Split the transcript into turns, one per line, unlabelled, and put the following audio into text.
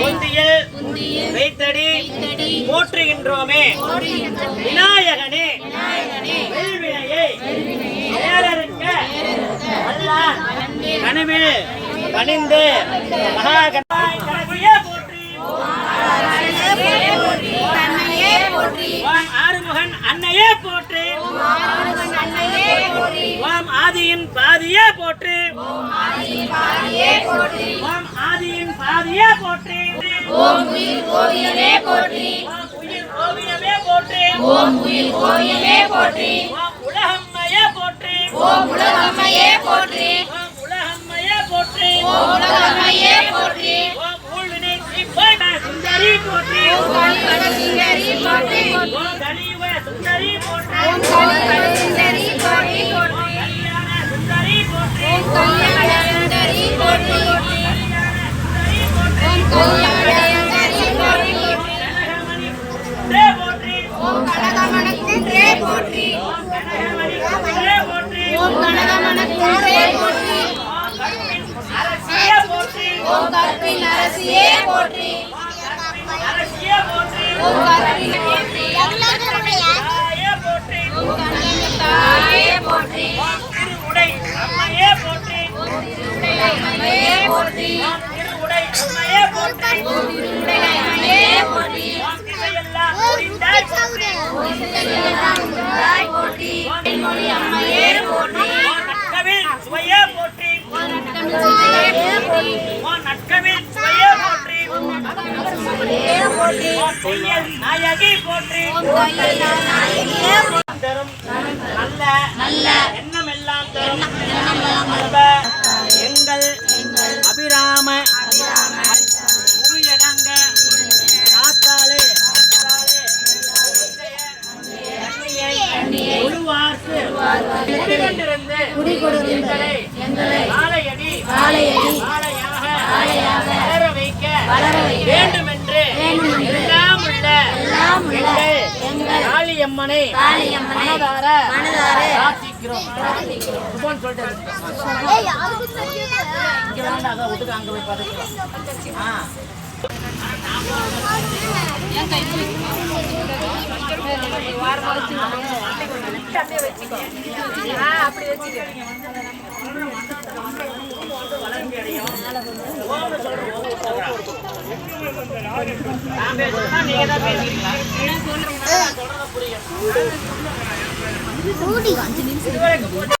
முந்தியில் வைத்தடி போற்றுகின்றோமே. விநாயகனே. வெல்வினையை வேறறுக்க அல்லாஹ் கனவில் பணிந்து மகாகணாய் ஆறுமுகன் அன்னையே போற்று. ஓம் ஆதியின் பாதியே போற்று. ஓம் ஆதியின் பாதியே போற்றி
ஓம் உயிர் ஓவியமே போற்றி
ஓம் உயிர் ஓவியமே போற்றி
ஓம் உயிர் ஓவியமே போற்றி
ஓம் உலகம்மையே போற்றி
ஓம் உலகம்மையே போற்றி
ஓம் உலகம்மையே போற்றி
ஓம் உலகம்மையே போற்றி
ஓம் ஊழ்வினை தீர்ப்பாய் சுந்தரி போற்றி
கனகசுந்தரி போற்றி
ஓம் கலியுக சுந்தரி போற்றி
ஓம்
அரசியே போற்றி.
அரசியே போற்றி ஓம் கற்பின் போற்றி
தாயே போற்றி
ஓம் தாயே போற்றி
அம்மையே போற்றி
அம்மையே போற்றி
ஓம் அம்மையே போற்றி
போற்றி
போற்றி
அம்மையே போற்றி
சுவையே போற்றி ஓம் நட்கவில் சுவையே போற்றி
போற்றி
நாயகி போற்றி தரும் நல்ல
நல்ல
எண்ணமெல்லாம் தரும் எங்கள் அபிராம புவியடங்க காத்தாலே குடிகொண்டிருந்து எங்களை ஆலையடி ஆலையாக காளியம்மனை. மனதார. பிரார்த்திக்கிறோம். சுபோன்னு சொல்லிட்டு அங்க போய் பார்த்துக்கலாம். ஆ. நான் பேசுறேன்னா நீங்க தான் பேசுறீங்களா കൂട്ടി